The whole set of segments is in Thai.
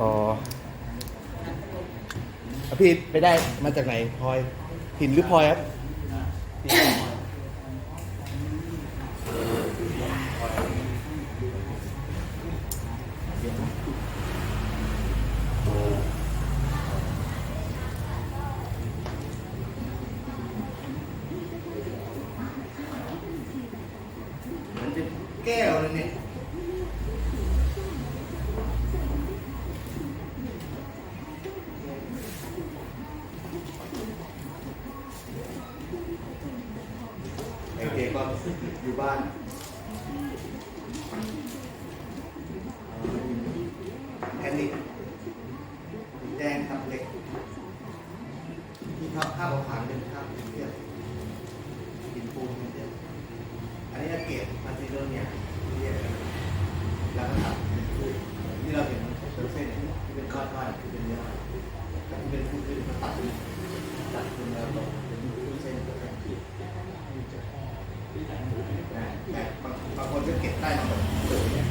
อ๋อพี่ไปได้มาจากไหนพลอยหินหรือพลอยครับมันเป็นแก้วเลยเนี่ย ไอเคก็อยู่บ้านแอนนี่แดงทับเล็กที่ทับข้าวขางเป็นข้าวเทียบกินปูนเทียบอันนี้จะเกตมาซิโดเนียเรียกกันแล้วก็ทับเป็นฟูที่เราเห็นเป็นเส้นที่เป็นก้อนๆคือเป็นเนื้อแต่ที่เป็นฟูคือมันตัดตัดเป็นแล้วตรงเป็นฟูเส้นเป็นเส้น แต่บางคนก็เก็บได้มาแบบเปิดเนี่ย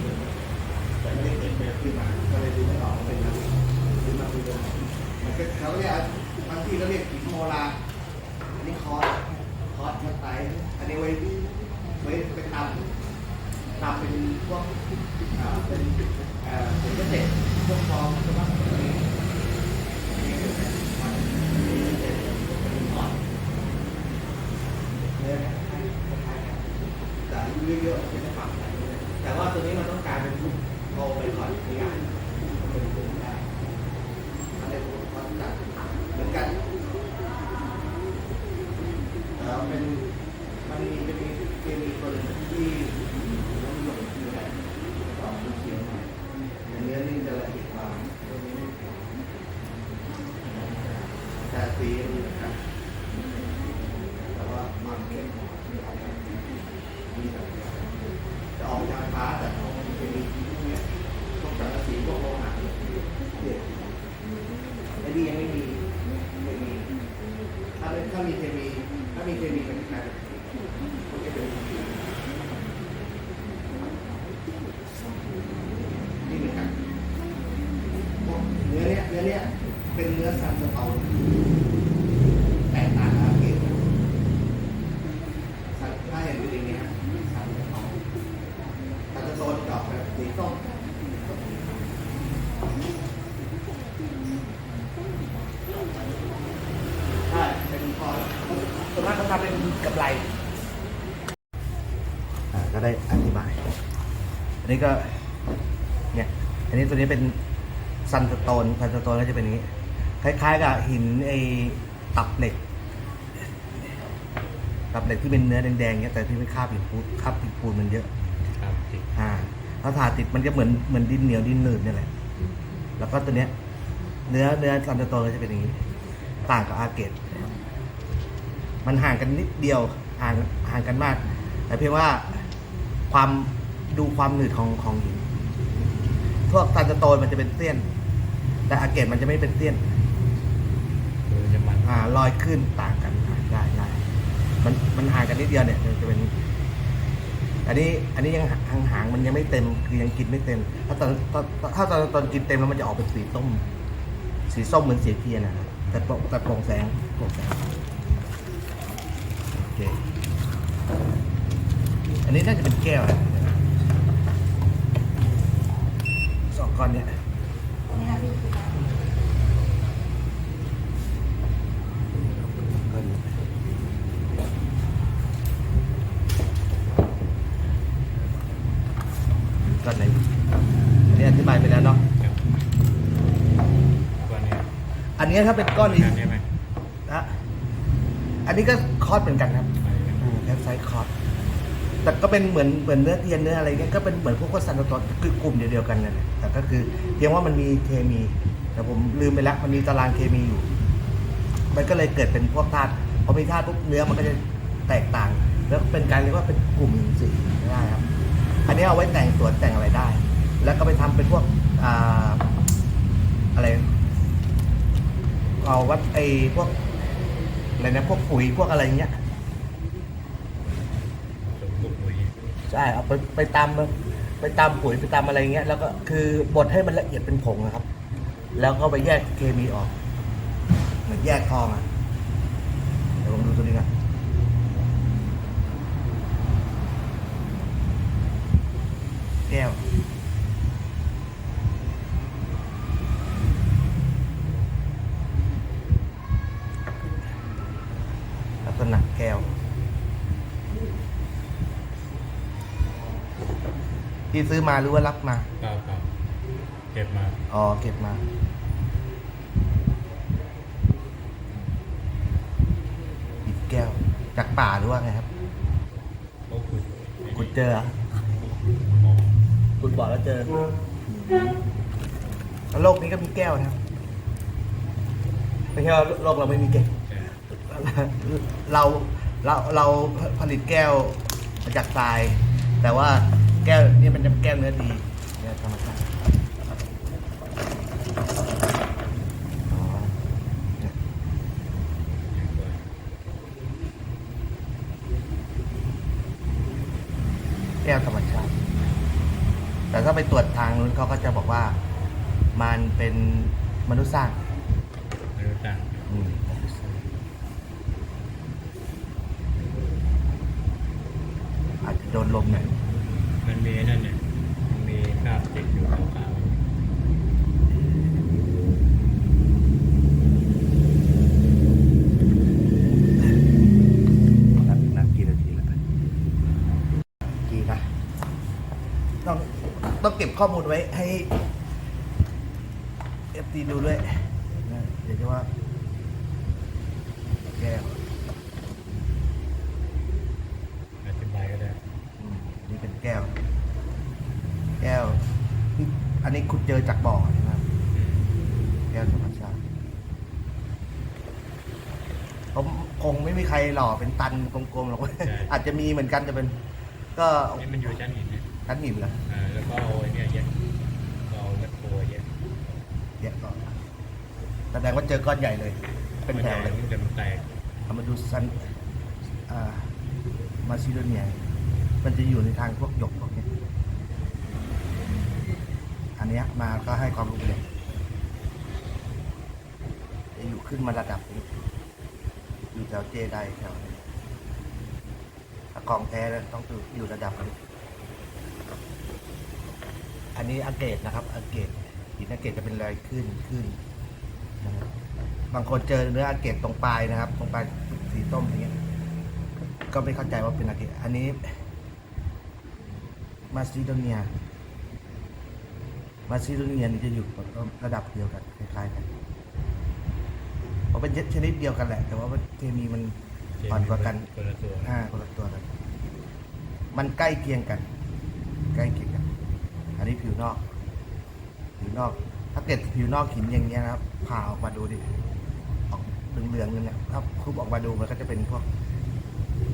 แต่ไม่ได้เก็บไปขึ้นมา ก็เลยดูไม่ออกว่าเป็นอะไรขึ้นมาคือมันก็เขาเรียกบางที่ก็เรียกหินโมลาอันนี้คอร์สคอร์สชั้นไตอันนี้ไว้ไว้ไปทำทำเป็นพวกอ่าเป็นเอ่อเป็นเกษตรพวกฟองใช่ไหมอันนี้อันนี้เป็นมันเป็นเป็นอ่อนเนื้อคล้ายๆกัน แต่อายุ เยอะๆมันจะปรับไปเรื่อยแต่ว่าตัวนี้มันต้องการเป็นทุกโตไปก่อนขยายมันเป็นตัวได้มันเป็นตัวความจัดเหมือนกันแต่ว่าเป็นมันมีเป็นมีเคมีตัวหนึงที่ต้องหลงอยู่ในกรอบเขียวๆหน่อยแต่เนื้อนี่จะละเอียดกว่าตัวนี้ไม่แข็งแต่สีเหมือนกันแต่ว่ามันเข้มกว่าที่เราได้ มีแบบจะออกทางฟ้าแต่เขามันจะมีพวกเนี้ยพวกสังกะสีพวกโลหะเนี่ยเด็ดไม่ดียังไม่มีไม่มีถ้าเป็นถ้า มีเคมี ถ้ามีเคมีมันจะกลายเป็นพวกนี้เป็นนี่เหมือนกันเนื้อเนี้ยเนื้อเนี้ยเป็นเนื้อสัตว์แตกต่างกับเกล็ด สัตว์ถ้าเห็นเป็นอย่างนี้ฮะสัตว์จะออกสัตว์จะโซนดอกแบบสีส้มใช่เป็นคอ ส่วนมากเขาทำเป็นกำไรอ่าก็ได้อธิบาย อันนี้ก็ เนี่ย อันนี้ตัวนี้เป็นซันสโตนซันสโตนก็จะเป็นอย่างนี้ คล้ายๆ กับหินไอ้ตับเหล็กกับเหล็กที่เป็นเนื้อแดงๆเนี่ยแต่ที่ไม่คาบหินปูนคาบหินปูนมันเยอะ ครับติดอ่าถ้าทาติดมันจะเหมือนเหมือนดินเหนียวดินหนืดเนี่ยแหละ แล้วก็ตัวเนี้ย เนื้อเนื้อซันโตก็จะเป็นอย่างนี้ ต่างกับอาเกต มันห่างกันนิดเดียวห่างห่างกันมาก แต่เพียงว่าความดูความหนืดของของหินพวกซันโตมันจะเป็นเตี้ยน แต่อาเกตมันจะไม่เป็นเตี้ยนคือจะมันอ่ารอยขึ้นต่างกันอ่าได้ได้มันมันห่างกันนิดเดียวเนี่ยจะเป็น อันนี้อันนี้ยังหางหางมันยังไม่เต็มคือยังกินไม่เต็ม ถ้าตอนตอนถ้าตอนตอนกินเต็มแล้วมันจะออกเป็นสีส้ม สีส้มเหมือนสีเทียนนะครับแต่โปร่งแต่โปร่งแสงโปร่งแสงโอ เค อันนี้น่าจะเป็นแก้วนะเดี๋ยวนะสองก้อนเนี้ยก้อนนี้ก้อนไหนอันนี้อธิบายไปแล้วเนาะครับตัวเนี้ยอันนี้ถ้าเป็นก้อนนี้ใช่ไหมนะอันนี้ก็ คอร์สเหมือนกันครับแอปไซต์คอร์สแต่ก็เป็นเหมือนเหมือนเนื้อเทียนเนื้ออะไรเงี้ยก็เป็นเหมือนพวกโคสันตอนคือกลุ่มเดียวกันนั่นแหละแต่ก็คือเพียงว่ามันมีเคมี แต่ผมลืมไปแล้วมันมีตารางเคมีอยู่ มันก็เลยเกิดเป็นพวกธาตุพอมีธาตุปุ๊บเนื้อมันก็จะแตกต่าง แล้วเป็นการเรียกว่าเป็นกลุ่มหินสีได้ครับ อันนี้เอาไว้แต่งสวนแต่งอะไรได้ แล้วก็ไปทำเป็นพวกอ่าอะไรเอาวัดไอ้พวก อะไรนะพวกปุ๋ยพวกอะไรเงี้ยสมบุกปุ๋ยใช่เอาไปไปตามไปตามปุ๋ยไปตามอะไรเงี้ยแล้วก็คือบดให้มันละเอียดเป็นผงนะครับ แล้วก็ไปแยกเคมีออกเหมือนแยกทองอะเดี๋ยวผมดูตัวนี้กันแก้ว ลักษณะแก้ว ที่ซื้อมาหรือว่ารับมาเปล่าเปล่าเก็บมา อ๋อ เก็บมาอีกแก้ว จากป่าหรือว่าไงครับ เขาขุดขุดเจอเหรอมองขุดบ่อแล้วเจอแล้วโลกนี้ก็มีแก้วนะครับไม่ใช่ว่าโลกเราไม่มีแก้วแต่เราเราเราผลิตแก้วมาจากทราย แต่ว่า แก้วนี่มันจะแก้วเนื้อดีเนี่ยธรรมชาติอ๋อเนี่ยยังด้วยแก้วธรรมชาติ แต่ถ้าไปตรวจทางนู้นเขาก็จะบอกว่า มันเป็นมนุษย์สร้างไม่รู้จักอืมมนุษย์สร้างอาจจะโดนลมหน่อย มันมีนั่นเนี่ยมันมีคราบติดอยู่ขาวนับนับกี่นาทีแล้วกี่นะต้องต้องเก็บข้อมูลไว้ให้เอฟตีดูด้วยนะเดี๋ยวจะว่า แก้ว ๆอธิบายก็ได้ อืมนี่เป็นแก้ว แก้วนี่อันนี้ขุด เจอจากบ่อใช่ไหมครับอืมแก้วธรรมชาติผมคงไม่มีใครหล่อเป็นตันกลมๆหรอกอาจจะมีเหมือนกันแต่เป็น ก็นี่มันอยู่ชั้นหินเนี่ยชั้นหินเหรออ่าแล้วก็เอาไอ้เนี่ยแยกก็เอาแมคโครแยกแยกก่อนแสดงว่าเจอก้อนใหญ่เลย เป็นแถวเลยมันจะมันแตกเอามาดูซันอ่ามาซิโดเนีย มันจะอยู่ในทางพวกหยกพวกเนี้ยอันเนี้ยมาก็ให้ความรู้เลยจะอยู่ขึ้นมาระดับนี้ อยู่แถวเจไดแถวนี้ถ้ากองแท้ต้องอยู่ระดับนี้อันนี้อาเกตนะครับอาเกตหินอาเกตจะเป็นรอยขึ้นขึ้นนะครับบางคนเจอเนื้ออาเกตตรงปลายนะครับ ตรงปลายสีส้มอย่างเงี้ยก็ไม่เข้าใจว่าเป็นอาเกตอันนี้มาซิโดเนีย มาซิโดเนียนี่จะอยู่ระดับเดียวกันคล้ายๆกันเพราะเป็นชนิดเดียวกันแหละ แต่ว่าเคมีมันอ่อนกว่ากันคนละตัวอ่าคนละตัวกัน มันใกล้เคียงกัน ใกล้เคียงกัน อันนี้ผิวนอก ผิวนอก ถ้าเกิดผิวนอกหินอย่างเงี้ยนะครับผ่าออกมาดูดิ ออกเหลืองๆนั่นเนี่ยถ้าคุบออกมาดูมันก็จะเป็นพวก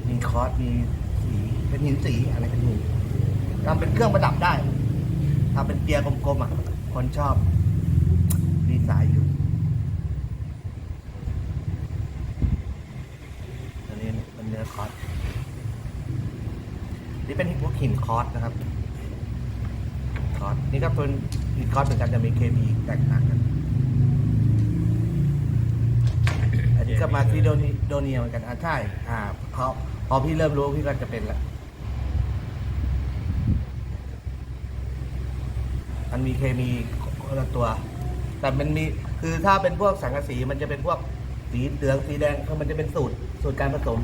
มีคอสมีสี เป็นหินสีอะไรเป็นหินทำเป็นเครื่องประดับได้ ทำเป็นเกียร์กลมๆอะ คนชอบดีไซน์อยู่อันนี้เป็นเนื้อคอสนี่เป็นพวกหินคอสนะครับคอสนี่ก็เป็นหินคอสเหมือนกันจะมีเคมีแตกต่างกันอันนี้ก็มาที่โดนีโดเนียเหมือนกันอ่าใช่อ่าพอพอพี่เริ่มรู้พี่ก็จะเป็นละ มันมีเคมีคนละตัว แต่มันมีคือถ้าเป็นพวกสังกะสีมันจะเป็นพวกสีเหลืองสีแดงคือมันจะเป็นสูตรสูตรการผสม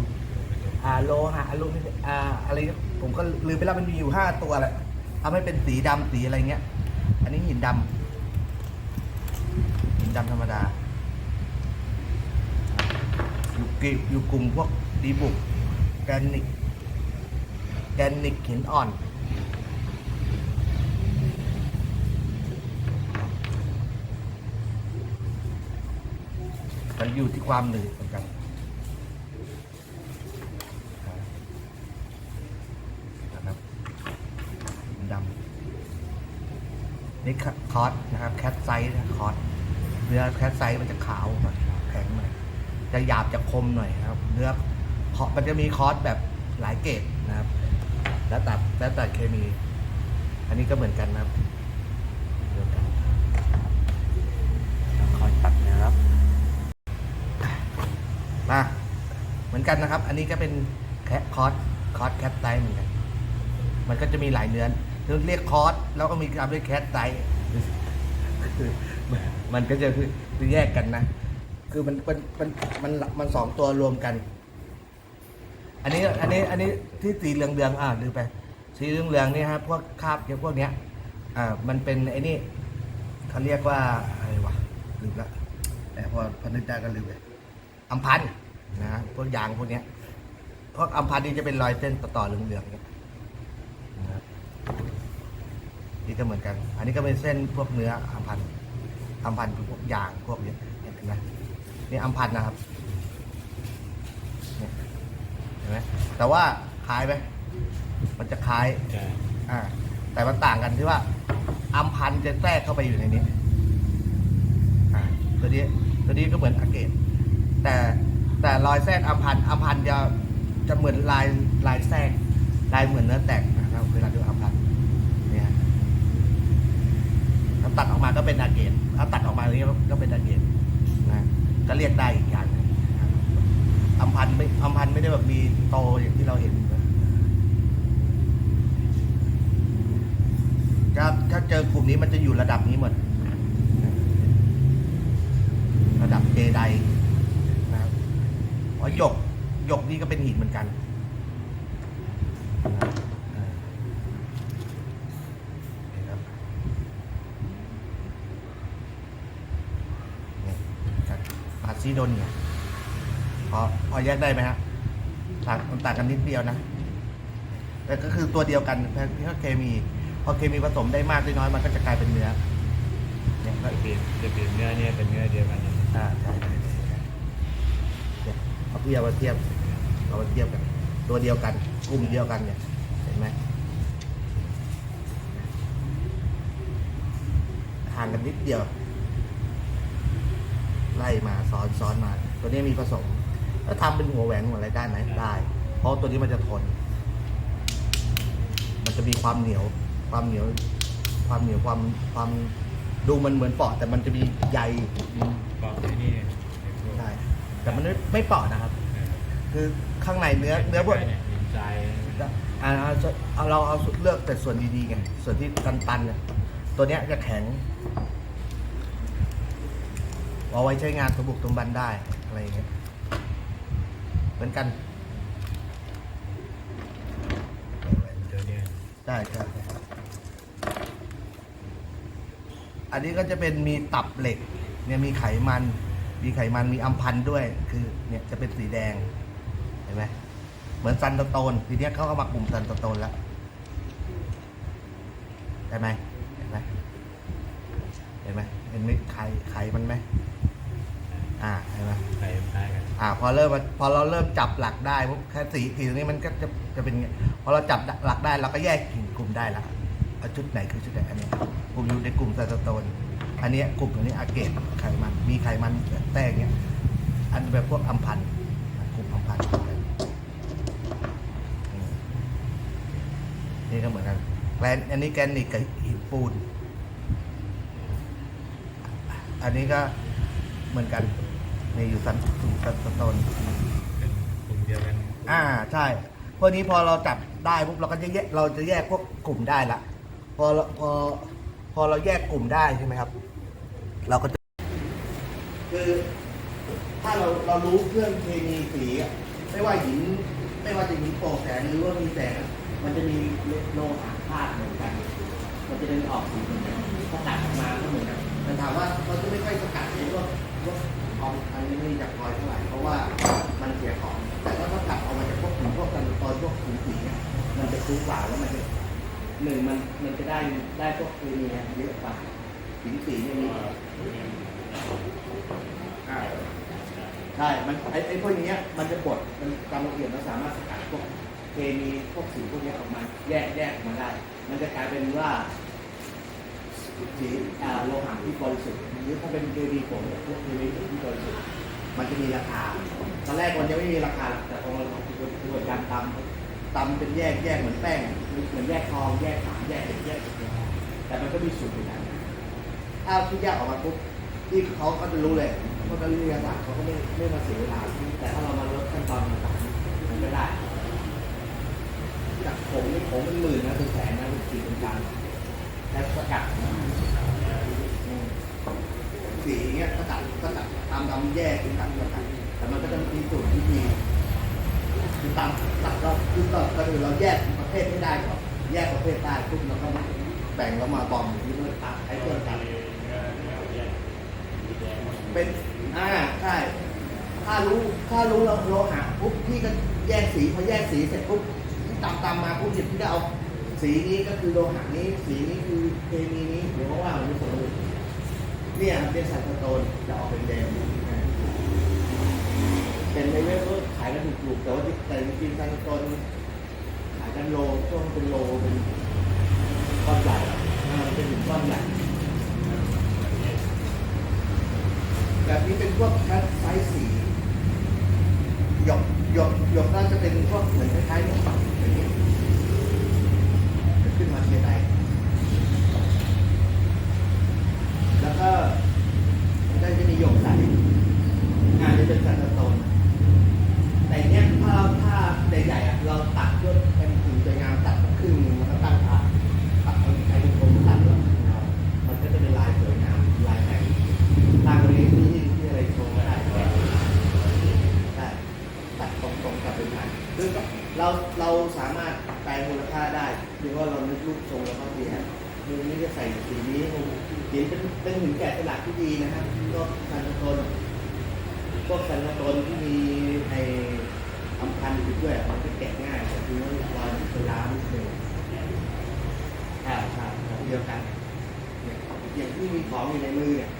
อ่าโลหะอลูมิอ่าอะไรผมก็ลืมไปแล้วมันมีอยู่ห้าตัวแหละทำให้เป็นสีดำสีอะไรเงี้ย อันนี้หินดำหินดำธรรมดาอยู่กอยู่กลุ่มพวกดีบุกแกนิกแกนิกหินอ่อน อยู่ที่ความหนืดเหมือนกันนะครับดำนี่คอสนะครับแคทไซส์คอสเนื้อแคทไซส์มันจะขาวหน่อยแข็งหน่อยจะหยาบจะคมหน่อยนะครับ เนื้อเคามันจะมีคอสแบบหลายเกรดนะครับ แล้วแต่แล้วแต่เคมี อันนี้ก็เหมือนกันนะครับเดียวกัน กันนะครับ อันนี้ก็เป็นแคคอร์สคอร์สแคทไตเหมือนกันมันก็จะมีหลายเนื้อเรียกคอร์สแล้วก็มีการเรียกแคทไตคือมันก็จะคือแยกกันนะ คือมันมันมันมันมันสองตัวรวมกัน อันนี้อันนี้อันนี้ที่สีเหลืองเหลืองๆอ่าลืมไป สีเหลืองเหลืองๆนี่ฮะพวกคาบเกี่ยวพวกเนี้ยอ่ามันเป็นไอ้นี่เขาเรียกว่าอะไรวะลืมละแต่พอพอนึกได้ก็ลืมไปอัมพันธ์ นะฮะพวกยางพวกเนี้ยพวกอัมพันธ์นี่จะเป็นรอยเส้นต่อๆเหลืองๆเนี่ยนะครับนี่ก็เหมือนกัน อันนี้ก็เป็นเส้นพวกเนื้ออัมพันธ์อัมพันธ์คือพวกยางพวกเนี้ยเห็นไหมนี่อัมพันธ์นะครับเนี่ยเห็นไหมแต่ว่าคล้ายไหมมันจะคล้ายใช่อ่า แต่มันต่างกันที่ว่าอัมพันธ์จะแทรกเข้าไปอยู่ในนี้ อ่า ตัวนี้ ตัวนี้ก็เหมือนอาเกตแต่ แต่รอยแทรกอัมพันธ์อัมพันธ์จะจะเหมือนลายลายแทรกลายเหมือนเนื้อแตกนะครับเวลาดูอัมพันธ์เนี่ยถ้าตัดออกมาก็เป็นอาเกตถ้าตัดออกมาอย่างนี้ก็เป็นอาเกตนะก็เรียกได้อีกอย่างอัมพันธ์ไม่อัมพันธ์ไม่ได้แบบมีโตอย่างที่เราเห็นนะถ้าถ้าเจอกลุ่มนี้มันจะอยู่ระดับนี้หมด ระดับเจได อ๋อหยกหยกนี่ก็เป็นหินเหมือนกันอ่านี่ครับนี่ครับอาซีโดนเนี่ยพอพอแยกได้ไหมฮะต่างมันต่างกันนิดเดียวนะ แต่ก็คือตัวเดียวกันแค่เคมีพอเคมีผสมได้มากได้น้อยมันก็จะกลายเป็นเนื้อเนี่ยก็จะเปลี่ยนจะเปลี่ยนเนื้อเนี่ยเป็นเนื้อเดียวกันอ่าใช่ใช่ใช่ใช่ เนี่ยเอาเทียบเอาเทียบเอามาเทียบกัน ตัวเดียวกันกลุ่มเดียวกันเนี่ยเห็นไหมห่างกันนิดเดียว ไล่มาซ้อนซ้อนมา ตัวนี้มีผสมแล้วทำเป็นหัวแหวนหัวอะไรได้ไหมได้ เพราะตัวนี้มันจะทน มันจะมีความเหนียว ความเหนียว ความเหนียวความความดูมันเหมือนเปาะแต่มันจะมีใยเกาะที่นี่ไอ้พวกใช่ แต่มันไม่ไม่เปาะนะครับ คือข้างในเนื้อเนื้อพวกเนี่ยหินทรายอ่าเอาเอาเราเอาเลือกแต่ส่วนดีๆไงส่วนที่ตันๆเนี่ยตัวเนี้ยจะแข็งเอาไว้ใช้งานสมบุกสมบันได้อะไรอย่างเงี้ยเหมือนกันตัวเนี้ยได้ใช่ใช่อันนี้ก็จะเป็นมีตับเหล็ก เนี่ยมีไขมัน มีไขมันมีอัมพันธ์ด้วย คือเนี่ยจะเป็นสีแดง เห็นไหมเหมือนซันสโตนทีเนี้ยเขาเอามากลุ่มซันสโตนแล้วได้ไหมเห็นไหมเห็นไหมเห็นไหมไข่ไข่มันไหมอ่าเห็นไหมใส่คล้ายกันอ่า พอเริ่มมาพอเราเริ่มจับหลักได้ปุ๊บแค่สีสีตรงนี้มันก็จะจะเป็นไงพอเราจับหลักได้เราก็แยกกลุ่มได้ละเอาชุดไหนคือชุดไหนอันเนี้ยกลุ่มอยู่ในกลุ่มไซโตโตน อันเนี้ยกลุ่มอันนี้อาเกตไขมัน มีไขมันแทรกเนี้ยอันแบบพวกอัมพันธ์กลุ่มอัมพันธ์อืมนี่ก็เหมือนกันแกรนอันนี้แกรนิกกับหินปูน อันนี้ก็เหมือนกันนี่อยู่สันกลุ่มสันสโตนเป็นกลุ่มเดียวกัน อ่าใช่พวกนี้พอเราจับได้ปุ๊บเราก็จะแยกเราจะแยกพวกกลุ่มได้ละพอเราพอพ อเราแยกกลุ่มได้ใช่ไหมครับ เราก็จะคือถ้าเราเรารู้เครื่องเคมีสีไม่ว่าหินไม่ว่าจะหินโปร่งแสงหรือว่ามีแสงมันจะมีโลหะธาตุเหมือนกัน มันจะเป็นออกสีเหมือนกันสกัดออกมาก็เหมือนกันแต่ถามว่าเราจะไม่ค่อยสกัดในพวกพวกทองอันนี้ไม่จากพลอยเท่าไหร่เพราะว่ามันเสียของแต่ถ้าตัดออกมาจากพวกหินพวกกันตอนพวกหินสีเนี่ยมันจะคุ้มกว่าแล้วมันจะ หนึ่งมันมันจะได้ได้พวกเคมีเยอะกว่าหินสีเนี่ยมีอ่าใช่ มันไอ้ไอ้พวกเนี้ยมันจะบดมันกำละเอียดมันสามารถสกัดพวกเคมีพวกสีพวกเนี้ยออกมา แยกแยกออกมาได้ มันจะกลายเป็นว่าสีอ่าโลหะที่บริสุทธิ์หรือถ้าเป็นเกดีผงพวกเกดีที่บริสุทธิ์มันจะมีราคาตอนแรกมันยังไม่มีราคาหรอกแต่พอเราทำกระบวนการตำ ตำเป็นแยกแยกเหมือนแป้งเหมือนแยกทองแยกฝางแยกเหล็กแยกอะไรแต่มันก็มีสูตรอยู่แล้วถ้าที่แยกออกมาปุ๊บที่เขาก็จะรู้เลยเพราะนักวิทยาศาสตร์เขาก็ไม่ไม่มาเสียเวลาแต่ถ้าเรามาลดขั้นตอนต่างๆมันไม่ได้จากผมนี่ผมเป็นหมื่นนะเป็นแสนนะเป็นสี่เป็นพันแค่สกัดสีเงี้ยสกัดสกัดตามดำแยกเป็นตัดสกัดแต่มันก็จะมีสูตรวิธี คือตามตัดเราคือก็ก็คือเราแยกประเภทไม่ได้ก่อนแยกประเภทได้ปุ๊บเราก็แบ่งแล้วมาบอมที่มันตัดใช้เครื่องตัดเป็นอ่าใช่ถ้ารู้ถ้ารู้เราโลหะปุ๊บพี่ก็แยกสีพอแยกสีเสร็จปุ๊บตามตามมาผู้หยิบที่จะเอาสีนี้ก็คือโลหะนี้ สีนี้คือเคมีนี้หรือว่าว่ามันเป็นสมเนี่ยเป็นสันสโตนจะออกเป็นแดง เป็นในเว็บก็ขายกันถูกๆแต่ว่าที่แต่จริงๆทางตนขายกันโลช่วงเป็นโลเป็นก้อนใหญ่เป็นหินก้อนใหญ่แบบนี้เป็นพวกแคทไซส์สีหยกหยกหยกน่าจะเป็นพวกเหมือนคล้ายๆหยกปักอย่างนี้ขึ้นมาเทียไดแล้วก็มันก็จะมีหยกใสงานจะเป็นสันตะโตนแต่เนี้ยถ้าเราถ้าใหญ่ๆอะเราตัดด้วยเป็นถึงสวยงามตัดครึ่งหนึงแล้วก็ตั้งขาตัดเอาไอ้ตรงๆตัดแล้วมันก็จะเป็นลายสวยงามลายแต่งตั้งตรงนี้ที่ที่อะไรโชว์ก็ได้ ได้ตัดตรงๆกับเป็นพันคือเราเราสามารถแปลงมูลค่าได้หรือว่าเรานึกรูปทรงแล้วก็เปลี่ยนมือนี้จะใส่สีนี้สีเป็นเป็นหินแกะสลักที่ดีนะครับก็สันตะโตนพวกสันตะโตนที่มีไออำพันธ์อยู่ด้วยมันจะแกะง่ายแต่คือว่ารอยมันจะล้านิดนึงใช่ใช่แบบเดียวกันเนี่ยอย่างที่มีข องอยู่ในมือเนี่ย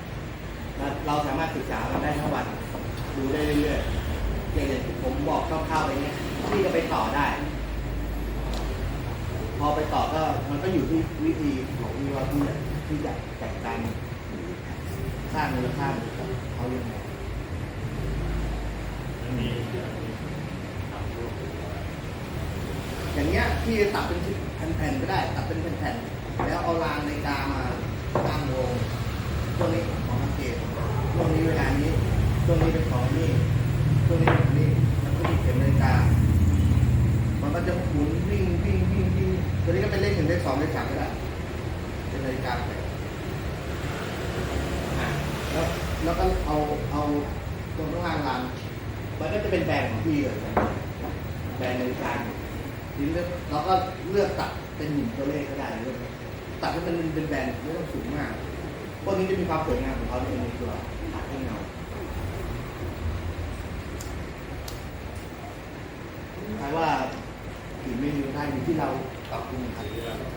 เราสามารถศึกษามันได้ทั้งวันดูได้เรื่อยๆอย่างที่ผมบอกคร่าวๆไปเนี่ยพี่ก็ไปต่อได้ พอไปต่อก็มันก็อยู่ที่วิธีของพี่ว่าพี่จะพี่จะจัดการสร้างมูลค่าของเขายังไงอย่างเงี้ยพี่จะตัดเป็นแผ่นๆก็ได้ ตัดเป็นแผ่นๆแล้วเอารางในกามาตั้งวง ช่วงนี้ของอังเกตช่วงนี้เวลานี้ช่วงนี้เป็นของนี่ช่วงนี้เป็นของนี่แล้วก็มีเข็มนาฬิกามันก็จะหมุนวิ่งวิ่งวิ่งวิ่งตัวนี้ก็เป็นเลขหนึ่งเลขสองเลขสามก็ได้เป็นนาฬิกาไปแล้วแล้วก็เอาเอาตรงข้างล่างรางมันก็จะเป็นแบรนด์ของพี่เลยแบรนด์นาฬิกาทีนี้เราก็เลือกตัดเป็นหนึ่งตัวเลขก็ได้เลือกตัดให้มันเป็นแบรนด์ไม่ต้องสูงมาก วกนี้จะมีความสวยงามของเขาในตัวตัดให้เงาหมายว่ากี่ไมนูได้อยู่ที่เราปรับปรุงครับ